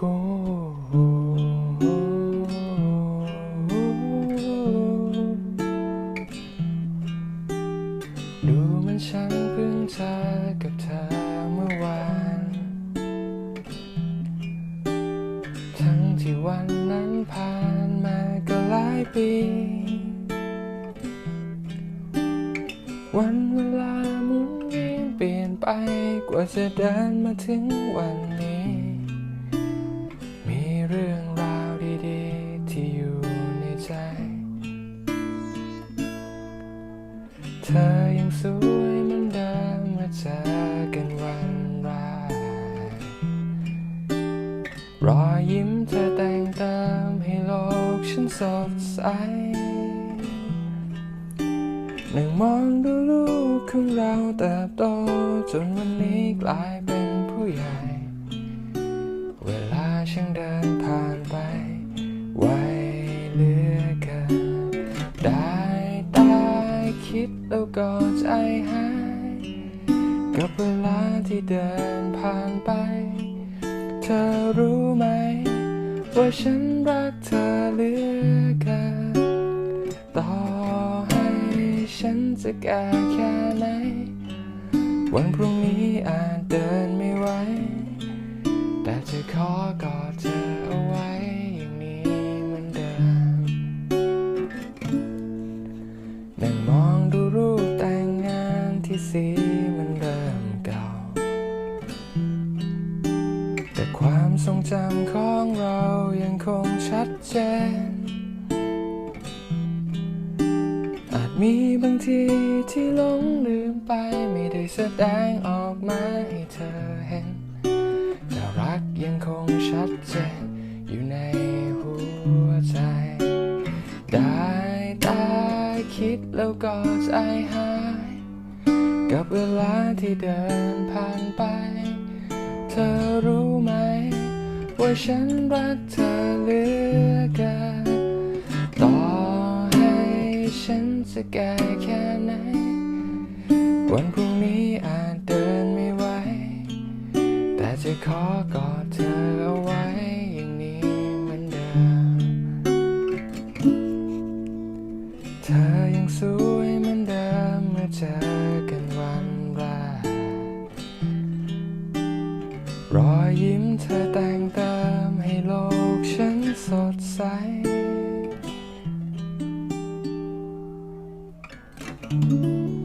ดูมันฉันเพิ่งเจอกับเธอเมื่อวาน ทั้งที่วันนั้นผ่านมาก็หลายปี วันเวลาหมุนเวียนเปลี่ยนไปกว่าจะเดินมาถึงวันนี้ เรื่องราวดีๆ ที่อยู่ในใจ เธอยังสวยเหมือนเดิมเมื่อเจอกันวันแรกรอยยิ้มเธอแต่งเติมให้โลกฉันสดใสนั่งมองดูลูกของเราเติบโตจนวันนี้กลายเป็นผู้ใหญ่ ช่างเดินผ่านไป ไวเหลือเกินได้ตายคิดแล้วก็ใจหาย กับเวลาที่เดินผ่านไป เธอรู้ไหม ว่าฉันรักเธอเหลือเกินต่อให้ฉันจะแก่แค่ไหนวันพรุ่งนี้อาจเดินไม่ไหว จะขอกอดเธอเอาไว้อย่างนี้เหมือนเดิมนั่งมองดูรูปแต่งงานที่สีมันเริ่มเก่า แต่ความทรงจำของเรายังคงชัดเจน อาจมีบางทีที่หลงลืมไปไม่ได้แสดงออกมาให้เธอ คงชัดเจนอยู่ในหัวใจ ได้ตาคิดแล้วก็ใจหาย กับเวลาที่เดินผ่านไป เธอรู้ไหม ว่าฉันรักเธอเหลือเกินต่อให้ฉันจะแก่แค่ไหน วันพรุ่งนี้อาจ จะขอกอดเธอเอาไว้อย่างนี้เหมือนเดิม เธอยังสวยเหมือนเดิมเมื่อเจอกันวันแรก รอยยิ้มเธอแต่งเติมให้โลกฉันสดใส thank you